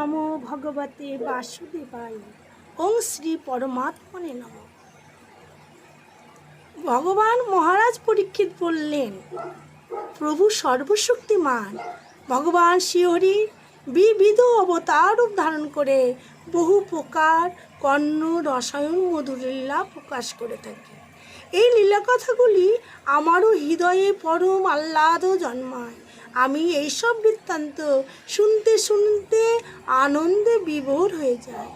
নম ভগবতে বাসুদেবায়। ওং শ্রী পরমাত্মনে নম। ভগবান মহারাজ পরীক্ষিত বললেন, প্রভু সর্বশক্তিমান। ভগবান শিহরি বিবিধ অবতার রূপ ধারণ করে বহু প্রকার কর্ণ, রসায়ন মধুর লীলা প্রকাশ করে থাকে। এই লীলা কথাগুলি আমারও হৃদয়ে পরম আহ্লাদ জন্মায়। আমি এইসব বৃত্তান্ত শুনতে শুনতে আনন্দে বিভোর হয়ে যায়।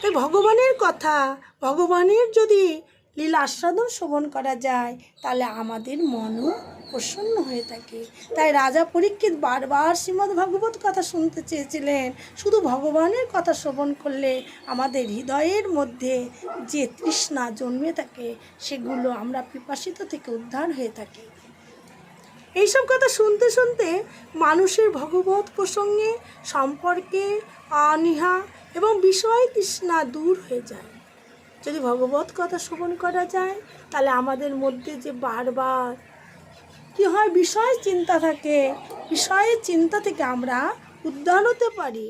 তাই ভগবানের কথা, ভগবানের যদি লীলা আস্বাদন শোভন করা যায়, তাহলে আমাদের মনও প্রসন্ন হয়ে থাকে। তাই রাজা পরীক্ষিত বারবার শ্রীমদ্ ভাগবত কথা শুনতে চেয়েছিলেন। শুধু ভগবানের কথা শ্রবণ করলে আমাদের হৃদয়ের মধ্যে যে তৃষ্ণা জন্মে থাকে, সেগুলো আমরা পিপাসিত থেকে উদ্ধার হয়ে থাকি। এইসব কথা শুনতে শুনতে মানুষের ভগবত প্রসঙ্গে সম্পর্কে অনীহা এবং বিষয় তৃষ্ণা দূর হয়ে যায়। যদি ভগবত কথা শ্রবণ করা যায়, তাহলে আমাদের মধ্যে যে বারবার কি হয়, বিষয় চিন্তা থাকে, বিষয়ের চিন্তা থেকে আমরা উদ্ধার হতে পারি।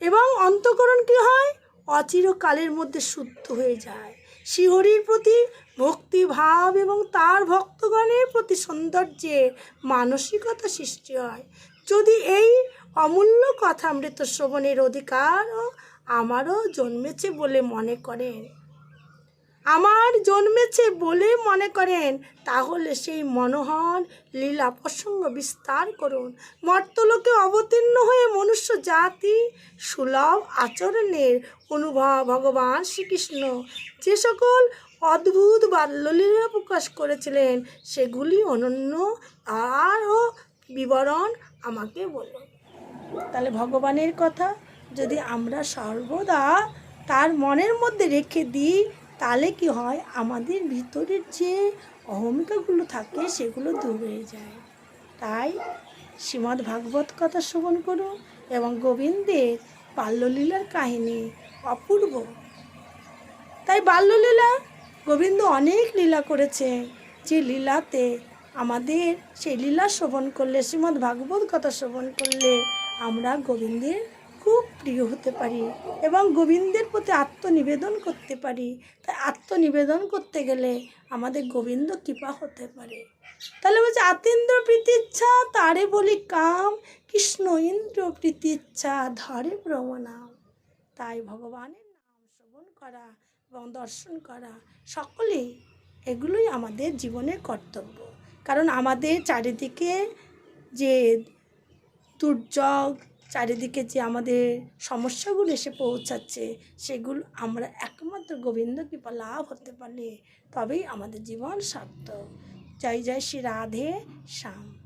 এবং অন্তকরণ কি হয়, অচিরকালের মধ্যে শুদ্ধ হয়ে যায়। শিহরির প্রতি ভক্তিভাব এবং তার ভক্তগণের প্রতি সৌন্দর্যে মানসিকতা সৃষ্টি হয়। যদি এই অমূল্য কথা মৃত শ্রবণের অধিকারও আমারও জন্মেছে বলে মনে করেন। আমার জন্মেছে বলে মনে করেন, তাহলে সেই মনোহর লীলা প্রসঙ্গ বিস্তার করুন। মর্তলোকে অবতীর্ণ হয়ে মনুষ্য জাতি সুলভ আচরণের অনুভব ভগবান শ্রীকৃষ্ণ। যে সকল অদ্ভুত বা বাল্যলীলা প্রকাশ করেছিলেন, সেগুলি অনন্য আরও বিবরণ আমাকে বলুন। তাহলে ভগবানের কথা যদি আমরা সর্বদা তার মনের মধ্যে রেখে দিই তাহলে কি হয়? আমাদের ভিতরের যে অহমিকাগুলো থাকে, সেগুলো দূর হয়ে যায়। তাই শ্রীমদ্ ভাগবত কথা শ্রবণ করুন এবং গোবিন্দের বাল্যলীলার কাহিনী অপূর্ব। তাই বাল্যলীলা, গোবিন্দ অনেক লীলা করেছে। যে লীলাতে আমাদের সেই লীলা শ্রবণ করলে, শ্রীমদ্ ভাগবত কথা শ্রবণ করলে আমরা গোবিন্দের খুব প্রিয় হতে পারি এবং গোবিন্দের প্রতি আত্মনিবেদন করতে পারি। তাই আত্মনিবেদন করতে গেলে আমাদের গোবিন্দ কৃপা হতে পারে। তাহলে বলছে, আতীন্দ্র প্রীতিচ্ছা, তারে বলি কাম, কৃষ্ণ ইন্দ্র প্রীতিচ্ছা, ধরে ভ্রমণাম তাই ভগবানের নাম শ্রবণ করা এবং দর্শন করা সকলেই এগুলোই আমাদের জীবনের কর্তব্য। কারণ আমাদের চারিদিকে যে দুর্যোগ চারিদিকে যে আমাদের সমস্যাগুলো এসে পৌঁছাচ্ছে, সেগুলো আমরা একমাত্র গোবিন্দ কৃপা লাভ হতে পারলে তবেই আমাদের জীবন সার্থক। জয় জয় শ্রী রাধে শ্যাম।